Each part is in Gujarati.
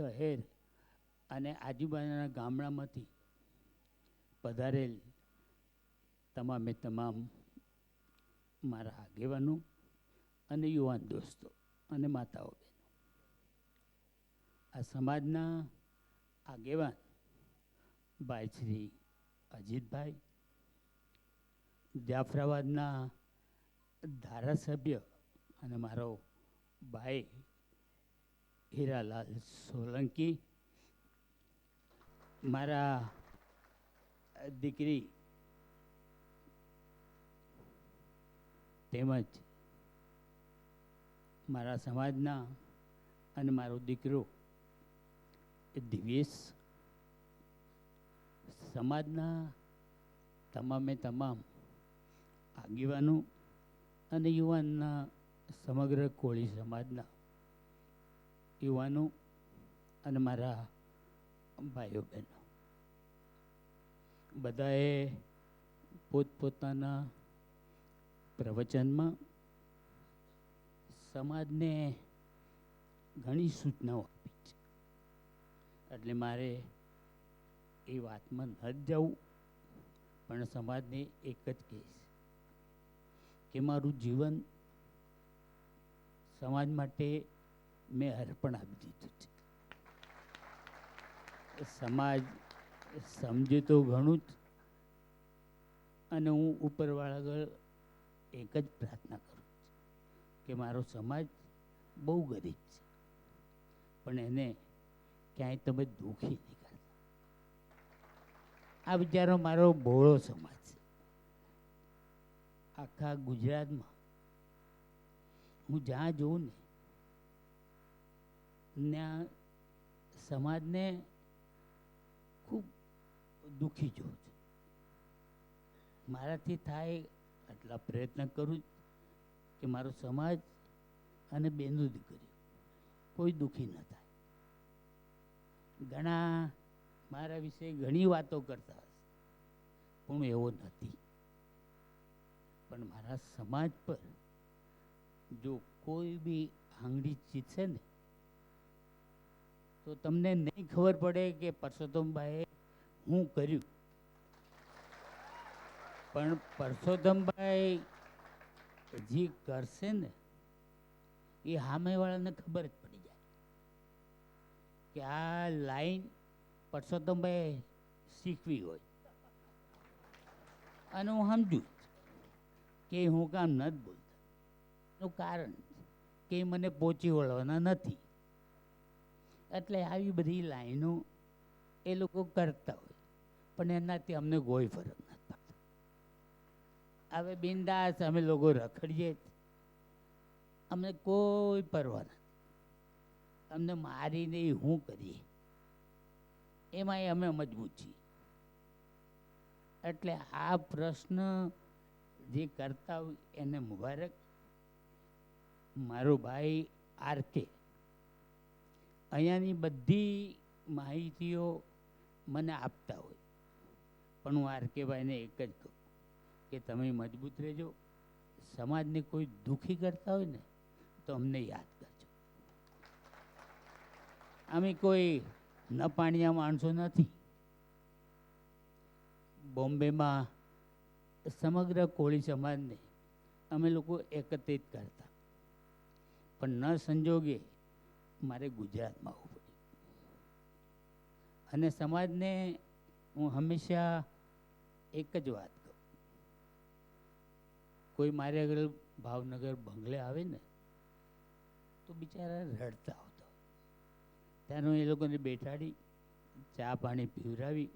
શહેર અને આજુબાજુના ગામડામાંથી પધારેલ તમામે તમામ મારા આગેવાનો અને યુવાન દોસ્તો અને માતાઓ બહેનો. આ સમાજના આગેવાન ભાઈ શ્રી અજીતભાઈ, જાફરાબાદના ધારાસભ્ય અને મારો ભાઈ હીરાલાલ સોલંકી. મારા દીકરી તેમજ મારા સમાજના અને મારો દીકરો એ દિવ્યેશ સમાજના તમામે તમામ આગેવાનો અને યુવાનના સમગ્ર કોળી સમાજના યુવાનો અને મારા ભાઈઓ બહેનો. બધાએ પોતપોતાના પ્રવચનમાં સમાજને ઘણી સૂચનાઓ આપી છે. એટલે મારે એ વાતમાં ન જવું, પણ સમાજને એક જ કહીશ કે મારું જીવન સમાજ માટે મેં અર્પણ આપી દીધું છે. સમાજ સમજે તો ઘણું જ. અને હું ઉપરવાળા આગળ એક જ પ્રાર્થના કરું છું કે મારો સમાજ બહુ ગરીબ છે. પણ એને ક્યાંય તમે દુઃખી નહીં કરતા. આ બિચારો મારો બહોળો સમાજ છે. આખા ગુજરાતમાં હું જ્યાં જોઉં ને ત્યાં સમાજને ખૂબ દુઃખી જોઉં છું. મારાથી થાય આટલા પ્રયત્ન કરું કે મારો સમાજ અને બેનો દીકરીઓ કોઈ દુઃખી ન થાય. ઘણા મારા વિશે ઘણી વાતો કરતા હશે, પણ એવો નથી. પણ મારા સમાજ પર જો કોઈ બી આંગળી ચીતશે ને તો તમને નહીં ખબર પડે કે પરસોત્તમભાઈએ હું કર્યું. પણ પરસોત્તમભાઈ જે કરશે ને, એ સામેવાળાને ખબર જ પડી જાય કે આ લાઈન પરસોત્તમભાઈ શીખવી હોય. અને હું સમજુ કે હું કામ નથી બોલતા. એનું કારણ કે મને પહોંચી વળવાના નથી. એટલે આવી બધી લાઈનો એ લોકો કરતા હોય. પણ એનાથી અમને કોઈ ફરક નથી પડતો. હવે બિંદાસ અમે લોકો રખડીએ અમને કોઈ પરવા નથી. અમને મારીને હું કરીએ? એમાંય અમે મજબૂત છીએ. એટલે આ પ્રશ્ન જે કરતા હોય એને મુબારક. મારો ભાઈ આર કે. અહીંયાની બધી માહિતીઓ મને આપતા હોય. પણ હું આર કે ભાઈને એક જ કહું કે તમે મજબૂત રહેજો. સમાજને કોઈ દુઃખી કરતા હોય ને, તો અમને યાદ કરજો. અમે કોઈ ન પાણીયા માણસો નથી. બોમ્બેમાં સમગ્ર કોળી સમાજને અમે લોકો એકત્રિત કરતા. પણ ન સંજોગે મારે ગુજરાતમાં આવવું પડ્યું અને સમાજને હું હંમેશા એક જ વાત કહું. કોઈ મારે આગળ ભાવનગર બંગલે આવે ને, તો બિચારા રડતા આવતા ત્યારે હું એ લોકોને બેઠાડી, ચા પાણી પીવડાવી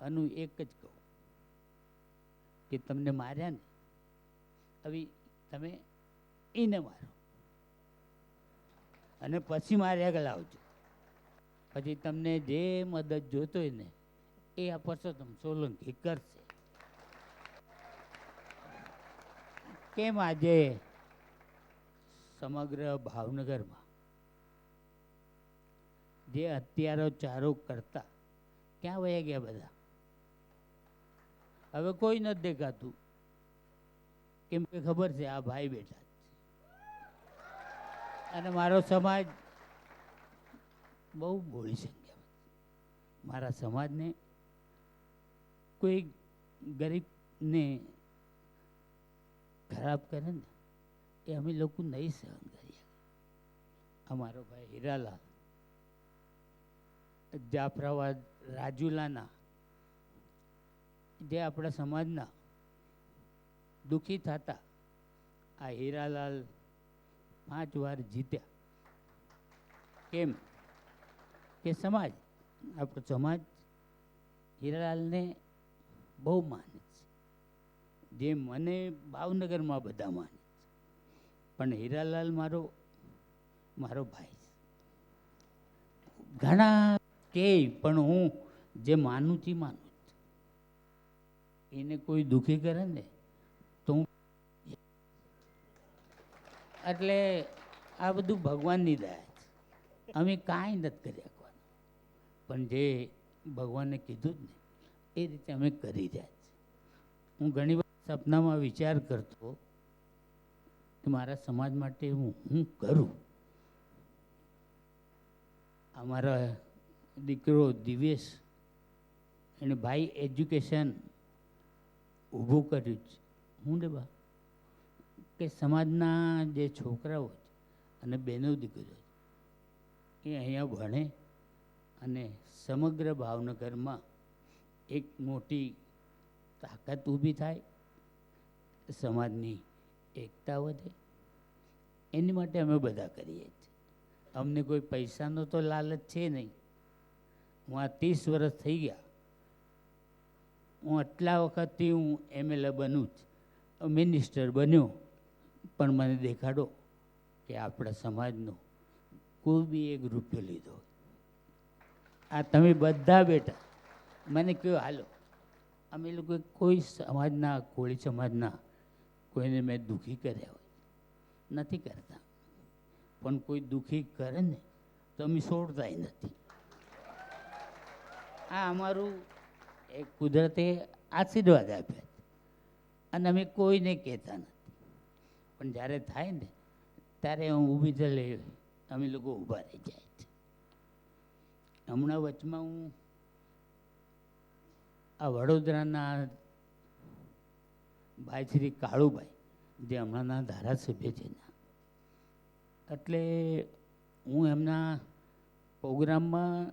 અને એક જ કહું કે, તમને માર્યા ને? હવે તમે એને મારો. અને પછી મારે આગળ આવજો. પછી તમને જે મદદ જોતો હોય ને, એ આ પરસોત્તમ સોલંકી કરશે. કેમ આજે સમગ્ર ભાવનગરમાં જે હત્યારો ચારો કરતા, ક્યાં વયા ગયા બધા? હવે કોઈ નથી દેખાતું. કેમ કે ખબર છે આ ભાઈ છે. અને મારો સમાજ બહુ બોળી સંખ્યામાં મારા સમાજને કોઈ ગરીબને ખરાબ કરે ને, એ અમે લોકો નહીં સહન કરીએ. અમારો ભાઈ હીરાલાલ, જાફરાબાદ રાજુલાના, જે આપણા સમાજના દુઃખી થતા, આ હીરાલાલ પાંચ વાર જીત્યા. કેમ? કે સમાજ, આપણો સમાજ હીરાલાલને બહુ માને છે. જે મને ભાવનગરમાં બધા માને છે. પણ હીરાલાલ મારો મારો ભાઈ છે. ઘણા કે પણ હું જે માનું છું માનું. એને કોઈ દુઃખી કરે ને, તો હું એટલે આ બધું ભગવાનની દયા છે. અમે કાંઈ નથી કરી શકવાનું. પણ જે ભગવાને કીધું જ ને, એ રીતે અમે કરી રહ્યા છીએ. હું ઘણી વાર સપનામાં વિચાર કરતો કે મારા સમાજ માટે હું હું કરું? અમારા દીકરો દિવેશ એણે ભાઈ એજ્યુકેશન ઊભું કર્યું છે. હું ને બા કે સમાજના જે છોકરાઓ છે અને બહેનો દીકરીઓ છે, એ અહીંયા ભણે અને સમગ્ર ભાવનગરમાં એક મોટી તાકાત ઊભી થાય, સમાજની એકતા વધે. એની માટે અમે બધા કરીએ છીએ. અમને કોઈ પૈસાનો તો લાલચ છે નહીં. હું આ ત્રીસ વર્ષ થઈ ગયા. હું આટલા વખતથી હું એમએલએ બનું જ. મિનિસ્ટર બન્યો. પણ મને દેખાડો કે આપણા સમાજનો કોઈ બી એક રૂપિયો લીધો. આ તમે બધા બેટા, મને કહ્યું હાલો, અમે લોકો કોઈ સમાજના કોળી સમાજના કોઈને મેં દુઃખી કર્યા હોય. નથી કરતા. પણ કોઈ દુઃખી કરે ને, તો અમે છોડતાય નથી. આ અમારું એક કુદરતે આશીર્વાદ આપ્યા અને અમે કોઈને કહેતા નથી. પણ જ્યારે થાય ને, ત્યારે હું ઊભી થઈ અમે લોકો ઊભા રહી જાય હમણાં વચમાં હું આ વડોદરાના ભાઈ શ્રી કાળુભાઈ, જે હમણાંના ધારાસભ્ય છે એટલે હું એમના પ્રોગ્રામમાં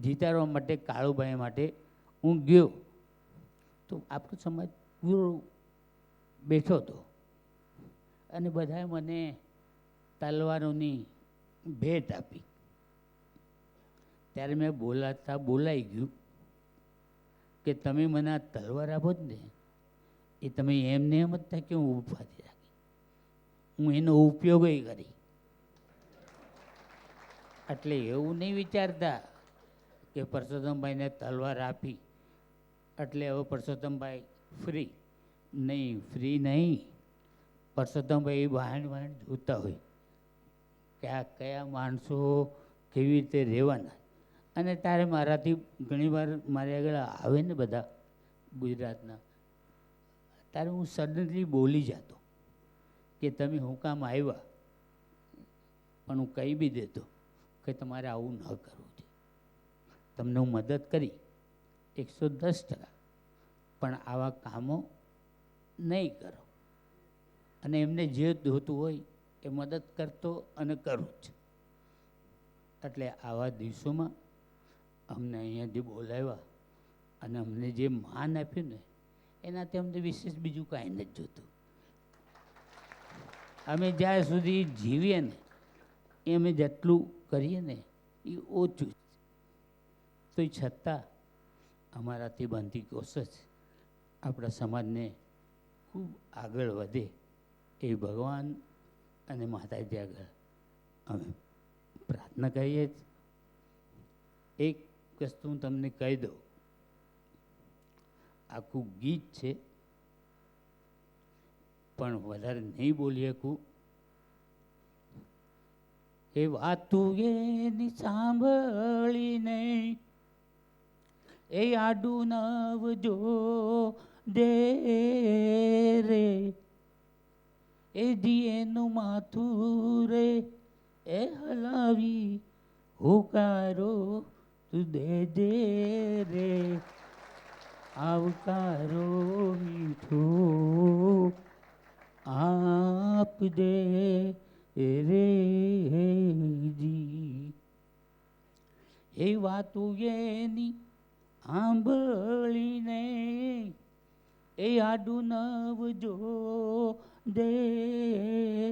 જીતાડવા માટે, કાળુભાઈ માટે હું ગયો. તો આપણો સમાજ પૂરો બેઠો હતો. અને બધાએ મને તલવારોની ભેટ આપી. ત્યારે મેં બોલાતા બોલાઈ ગયું કે તમે મને આ તલવાર આપો જ ને, એ તમે એમને એમ જ કે હું ઉપાધી રાખી. હું એનો ઉપયોગ કરી. એટલે એવું નહીં વિચારતા કે પરસોત્તમભાઈને તલવાર આપી. એટલે હવે પરસોત્તમભાઈ ફ્રી નહીં ફ્રી નહીં. પરસોત્તમભાઈ વાહન વાહન જોતા હોય કે આ કયા માણસો કેવી રીતે રહેવાના. અને તારે મારાથી ઘણીવાર મારી આગળ આવે ને બધા ગુજરાતના. ત્યારે હું સડનલી બોલી જતો કે તમે હું કામ આવ્યા, પણ હું કહી બી દેતો કે તમારે આવું ન કરવું છે. તમને હું મદદ કરી એકસો દસ ટકા, પણ આવા કામો નહીં કરો. અને એમને જે જોતું હોય એ મદદ કરતો અને કરું જ. એટલે આવા દિવસોમાં અમને અહીંયાથી બોલાવ્યા અને અમને જે માન આપ્યું ને, એનાથી અમને વિશેષ બીજું કાંઈ નથી જોતું. અમે જ્યાં સુધી જીવીએ ને એ અમે જેટલું કરીએ ને, એ ઓછું તો છતાં અમારાથી બનતી કોશિશ આપણા સમાજને ખૂબ આગળ વધે. એ ભગવાન અને માતાજી આગળ અમે પ્રાર્થના કરીએ જ. એક વસ્તુ હું તમને કહી દઉં. આખું ગીત છે, પણ વધારે નહીં બોલી શકું. એ વાતું એની સાંભળીને એ આડું નવજો દે રે. એ ડીએનું માથું રે, એ હલાવી, હોકારો તું દે દે રે. આવકારો મીઠો આપ દે રે જી એ વાતું એની આંબળીને, એ આડું નવજો દે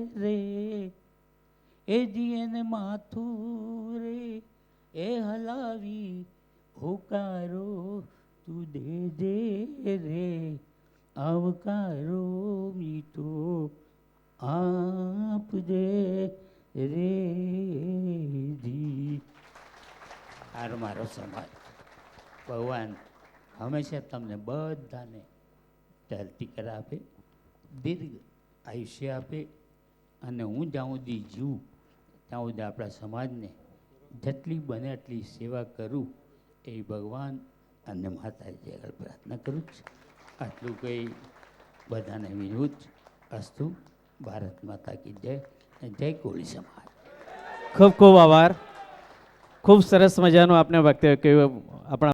રે. એ જીએને માથું રે, એ હલાવી હોકારો તું દે દે રે. આવકારો મીઠો આપ દે રે, જી. હાર મારો સમાજ, ભગવાન હંમેશા તમને બધાને ધરતી કરાવે. દીર્ઘ આયુષ્ય આપે અને હું જ્યાં સુધી જીવું, ત્યાં સુધી આપણા સમાજને જેટલી બને એટલી સેવા કરું એ ભગવાન અને માતાજી આગળ પ્રાર્થના કરું છું. આટલું કંઈ બધાને વિનોદ અસ્તુ. ભારત માતા કી જય જય કોળી સમાજ. ખૂબ ખૂબ આભાર. ખૂબ સરસ મજાનું આપણે વખતે કહ્યું. આપણા